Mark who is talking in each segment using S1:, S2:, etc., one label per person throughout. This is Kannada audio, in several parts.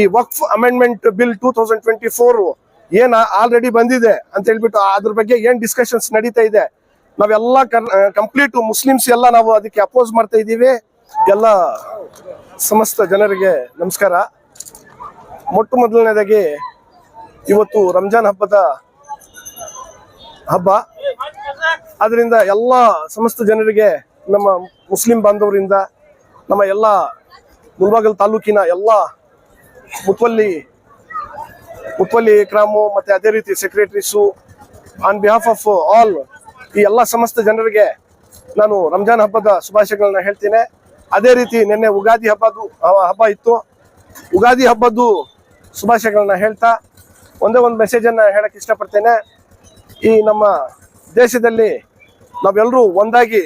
S1: ಈ ವಕ್ಫ್ amendment bill two thousand twenty four ಏನ್ ಆಲ್ರೆಡಿ ಬಂದಿದೆ ಅಂತ ಹೇಳ್ಬಿಟ್ಟು ಅದ್ರ ಬಗ್ಗೆ ಏನ್ ಡಿಸ್ಕಷನ್ಸ್ ನಡೀತಾ ಇದೆ? ನಾವೆಲ್ಲ ಕಂಪ್ಲೀಟ್ ಮುಸ್ಲಿಮ್ಸ್ ಎಲ್ಲ ನಾವು ಅದಕ್ಕೆ ಅಪೋಸ್ ಮಾಡ್ತಾ ಇದ್ದೀವಿ. ಎಲ್ಲ ಸಮಸ್ತ ಜನರಿಗೆ ನಮಸ್ಕಾರ. ಮೊಟ್ಟ ಮೊದಲನೇದಾಗಿ ಇವತ್ತು ರಂಜಾನ್ ಹಬ್ಬದ ಹಬ್ಬ. ಅದರಿಂದ ಎಲ್ಲ ಸಮಸ್ತ ಜನರಿಗೆ ನಮ್ಮ ಮುಸ್ಲಿಂ ಬಾಂಧವರಿಂದ ನಮ್ಮ ಎಲ್ಲ ಮುಲ್ಬಾಗಲ್ ತಾಲೂಕಿನ ಎಲ್ಲ ಮುತ್ವಲ್ಲಿ ಮುತ್ವಲ್ಲಿ ಕ್ರಾಮು ಮತ್ತೆ ಅದೇ ರೀತಿ secretaries on behalf of all ಈ ಎಲ್ಲ ಸಮಸ್ತ ಜನರಿಗೆ ನಾನು ರಂಜಾನ್ ಹಬ್ಬದ ಶುಭಾಶಯಗಳನ್ನ ಹೇಳ್ತೇನೆ. ಅದೇ ರೀತಿ ನಿನ್ನೆ ಉಗಾದಿ ಹಬ್ಬದ್ದು ಹಬ್ಬ ಇತ್ತು. ಉಗಾದಿ ಹಬ್ಬದ್ದು ಶುಭಾಶಯಗಳನ್ನ ಹೇಳ್ತಾ ಒಂದೇ ಒಂದು ಮೆಸೇಜನ್ನು ಹೇಳಕ್ಕೆ ಹೇಳಕ್ ಇಷ್ಟಪಡ್ತೇನೆ. ಈ ನಮ್ಮ ದೇಶದಲ್ಲಿ ನಾವೆಲ್ಲರೂ ಒಂದಾಗಿ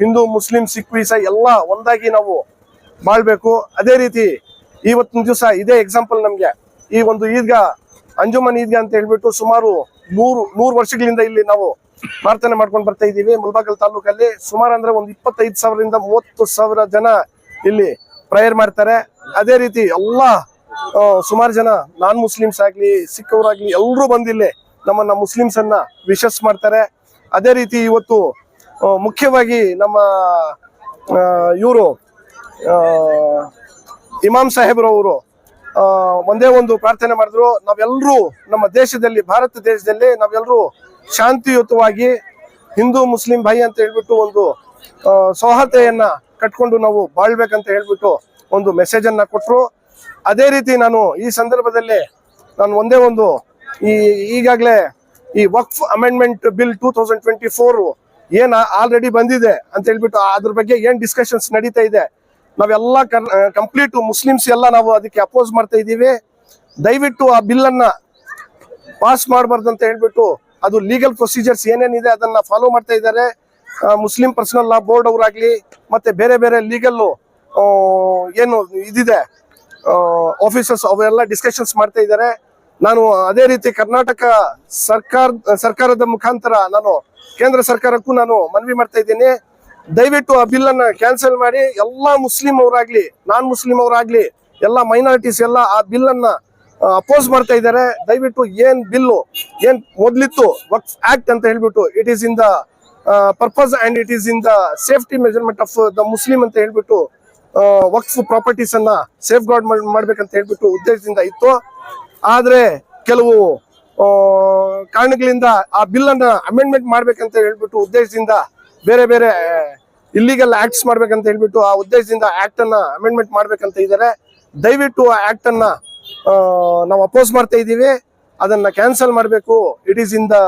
S1: ಹಿಂದೂ, ಮುಸ್ಲಿಂ, ಸಿಖ್ ಈಸಾಯಿ ಎಲ್ಲ ಒಂದಾಗಿ ನಾವು ಬಾಳ್ಬೇಕು. ಅದೇ ರೀತಿ ಇವತ್ತಿನ ದಿವಸ ಇದೇ ಎಕ್ಸಾಂಪಲ್ ನಮ್ಗೆ. ಈ ಒಂದು ಈದ್ಗಾ, ಅಂಜುಮನ್ ಈದ್ಗಾ ಅಂತ ಹೇಳ್ಬಿಟ್ಟು ಸುಮಾರು ನೂರು ನೂರು ವರ್ಷಗಳಿಂದ ಇಲ್ಲಿ ನಾವು ಪ್ರಾರ್ಥನೆ ಮಾಡ್ಕೊಂಡು ಬರ್ತಾ ಇದ್ದೀವಿ. ಮುಲ್ಬಾಗಲ್ ತಾಲೂಕಲ್ಲಿ ಸುಮಾರು ಅಂದ್ರೆ ಒಂದು ಇಪ್ಪತ್ತೈದು ಸಾವಿರದಿಂದ ಮೂವತ್ತು ಸಾವಿರ ಜನ ಇಲ್ಲಿ ಪ್ರೇಯರ್ ಮಾಡ್ತಾರೆ. ಅದೇ ರೀತಿ ಎಲ್ಲ ಸುಮಾರು ಜನ ನಾನ್ ಮುಸ್ಲಿಮ್ಸ್ ಆಗ್ಲಿ ಸಿಕ್ಕವರಾಗ್ಲಿ ಎಲ್ಲರೂ ಬಂದಿಲ್ಲಿ ನಮ್ಮನ್ನ ಮುಸ್ಲಿಮ್ಸ್ ಅನ್ನ ವಿಶಸ್ ಮಾಡ್ತಾರೆ. ಅದೇ ರೀತಿ ಇವತ್ತು ಮುಖ್ಯವಾಗಿ ನಮ್ಮ ಇವರು ಇಮಾಮ್ ಸಾಹೇಬ್ರವರು ಒಂದೇ ಒಂದು ಪ್ರಾರ್ಥನೆ ಮಾಡಿದ್ರು. ನಾವೆಲ್ಲರೂ ನಮ್ಮ ದೇಶದಲ್ಲಿ, ಭಾರತ ದೇಶದಲ್ಲಿ ನಾವೆಲ್ಲರೂ ಶಾಂತಿಯುತವಾಗಿ ಹಿಂದೂ, ಮುಸ್ಲಿಂ ಭಾಯಿ ಅಂತ ಹೇಳ್ಬಿಟ್ಟು ಒಂದು ಸೌಹಾರ್ದೆಯನ್ನ ಕಟ್ಕೊಂಡು ನಾವು ಬಾಳ್ಬೇಕಂತ ಹೇಳ್ಬಿಟ್ಟು ಒಂದು ಮೆಸೇಜ್ ಅನ್ನ ಕೊಟ್ರು. ಅದೇ ರೀತಿ ನಾನು ಈ ಸಂದರ್ಭದಲ್ಲಿ ನಾನು ಒಂದೇ ಒಂದು ಈ ಈಗಾಗಲೇ ಈ ವಕ್ಫ್ amendment bill two thousand twenty four ಏನ್ ಆಲ್ರೆಡಿ ಬಂದಿದೆ ಅಂತ ಹೇಳ್ಬಿಟ್ಟು ಅದ್ರ ಬಗ್ಗೆ ಏನ್ ಡಿಸ್ಕಷನ್ಸ್ ನಡೀತಾ ಇದೆ ನಾವೆಲ್ಲ ಕಂಪ್ಲೀಟ್ ಮುಸ್ಲಿಮ್ಸ್ ಎಲ್ಲ ನಾವು ಅದಕ್ಕೆ ಅಪೋಸ್ ಮಾಡ್ತಾ ಇದ್ದೀವಿ. ದಯವಿಟ್ಟು ಆ ಬಿಲ್ ಅನ್ನ ಪಾಸ್ ಮಾಡಬಾರ್ದು ಅಂತ ಹೇಳ್ಬಿಟ್ಟು ಅದು ಲೀಗಲ್ ಪ್ರೊಸೀಜರ್ಸ್ ಏನೇನಿದೆ ಅದನ್ನ ಫಾಲೋ ಮಾಡ್ತಾ ಇದ್ದಾರೆ. ಮುಸ್ಲಿಂ ಪರ್ಸನಲ್ ಲಾ ಬೋರ್ಡ್ ಅವರಾಗ್ಲಿ, ಮತ್ತೆ ಬೇರೆ ಬೇರೆ ಲೀಗಲ್ ಏನು ಇದಿದೆ ಆಫೀಸರ್ಸ್ ಅವೆಲ್ಲ ಡಿಸ್ಕಷನ್ಸ್ ಮಾಡ್ತಾ ಇದ್ದಾರೆ. ನಾನು ಅದೇ ರೀತಿ ಕರ್ನಾಟಕ ಸರ್ಕಾರ, ಸರ್ಕಾರದ ಮುಖಾಂತರ ನಾನು ಕೇಂದ್ರ ಸರ್ಕಾರಕ್ಕೂ ನಾನು ಮನವಿ ಮಾಡ್ತಾ ಇದ್ದೀನಿ. ದಯವಿಟ್ಟು ಆ ಬಿಲ್ ಅನ್ನ ಕ್ಯಾನ್ಸಲ್ ಮಾಡಿ, ಎಲ್ಲಾ ಮುಸ್ಲಿಂ ಅವರಾಗ್ಲಿ ನಾನ್ ಮುಸ್ಲಿಂ ಅವರಾಗ್ಲಿ, ಎಲ್ಲ ಮೈನಾರಿಟೀಸ್ ಎಲ್ಲ ಆ ಬಿಲ್ ಅನ್ನ ಅಪೋಸ್ ಮಾಡ್ತಾ ಇದ್ದಾರೆ. ದಯವಿಟ್ಟು ಏನ್ ಬಿಲ್ಲು ಏನ್ ಮೊದ್ಲಿತ್ತು ವಕ್ಸ್ ಆಕ್ಟ್ ಅಂತ ಹೇಳ್ಬಿಟ್ಟು it is in the purpose and it is in the safety measurement of the Muslim ಅಂತ ಹೇಳ್ಬಿಟ್ಟು ವಕ್ಫ್ ಪ್ರಾಪರ್ಟೀಸ್ ಅನ್ನ ಸೇಫ್ ಗಾರ್ಡ್ ಮಾಡ್ಬೇಕಂತ ಹೇಳ್ಬಿಟ್ಟು ಉದ್ದೇಶದಿಂದ ಇತ್ತು. ಆದ್ರೆ ಕೆಲವು ಕಾರಣಗಳಿಂದ ಆ ಬಿಲ್ ಅನ್ನ ಅಮೆಂಡ್ಮೆಂಟ್ ಮಾಡ್ಬೇಕಂತ ಹೇಳ್ಬಿಟ್ಟು ಉದ್ದೇಶದಿಂದ ಬೇರೆ ಬೇರೆ ಇಲ್ಲಿಗೆಲ್ಲ ಆಕ್ಟ್ಸ್ ಮಾಡ್ಬೇಕಂತ ಹೇಳ್ಬಿಟ್ಟು ಆ ಉದ್ದೇಶದಿಂದ ಆಕ್ಟ್ ಅನ್ನ ಅಮೆಂಡ್ಮೆಂಟ್ ಮಾಡ್ಬೇಕಂತ ಇದ್ದಾರೆ. ದಯವಿಟ್ಟು ಆ ಆಕ್ಟ್ ಅನ್ನ ನಾವು ಅಪೋಸ್ ಮಾಡ್ತಾ ಇದ್ದೀವಿ. ಅದನ್ನ ಕ್ಯಾನ್ಸಲ್ ಮಾಡಬೇಕು. It is in the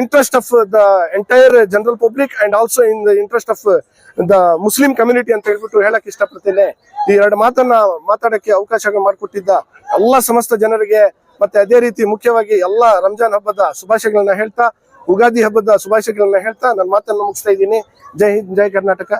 S1: interest of the entire general public and also in the interest of the Muslim community ಅಂತ ಹೇಳ್ಬಿಟ್ಟು ಹೇಳಕ್ ಇಷ್ಟಪಡ್ತೇನೆ. ಈ ಎರಡು ಮಾತನ್ನ ಮಾತಾಡಕ್ಕೆ ಅವಕಾಶ ಮಾಡಿಕೊಟ್ಟಿದ್ದ ಎಲ್ಲ ಸಮಸ್ತ ಜನರಿಗೆ, ಮತ್ತೆ ಅದೇ ರೀತಿ ಮುಖ್ಯವಾಗಿ ಎಲ್ಲ ರಂಜಾನ್ ಹಬ್ಬದ ಶುಭಾಶಯಗಳನ್ನ ಹೇಳ್ತಾ ಉಗಾದಿ ಹಬ್ಬದ ಶುಭಾಶಯಗಳನ್ನ ಹೇಳ್ತಾ ನನ್ನ ಮಾತನ್ನು ಮುಗಿಸ್ತಾ ಇದ್ದೀನಿ. ಜೈ ಹಿಂದ್ ಜೈ ಕರ್ನಾಟಕ.